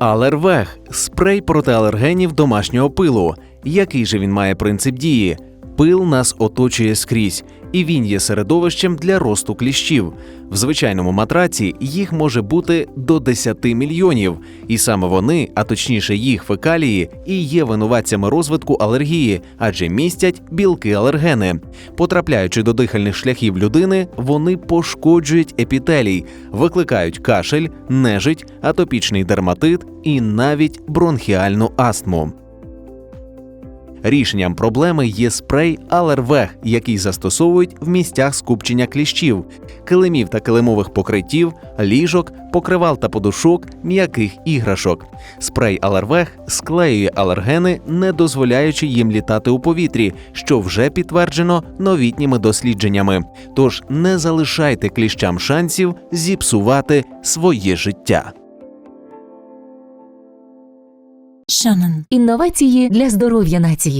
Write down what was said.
Алервег спрей проти алергенів домашнього пилу. Який же він має принцип дії? Пил нас оточує скрізь, і він є середовищем для росту кліщів. В звичайному матраці їх може бути до 10 мільйонів, і саме вони, а точніше їх фекалії, і є винуватцями розвитку алергії, адже містять білки-алергени. Потрапляючи до дихальних шляхів людини, вони пошкоджують епітелій, викликають кашель, нежить, атопічний дерматит і навіть бронхіальну астму. Рішенням проблеми є спрей Алервег, який застосовують в місцях скупчення кліщів, килимів та килимових покриттів, ліжок, покривал та подушок, м'яких іграшок. Спрей Алервег склеює алергени, не дозволяючи їм літати у повітрі, що вже підтверджено новітніми дослідженнями. Тож не залишайте кліщам шансів зіпсувати своє життя. Шанан. Інновації для здоров'я нації.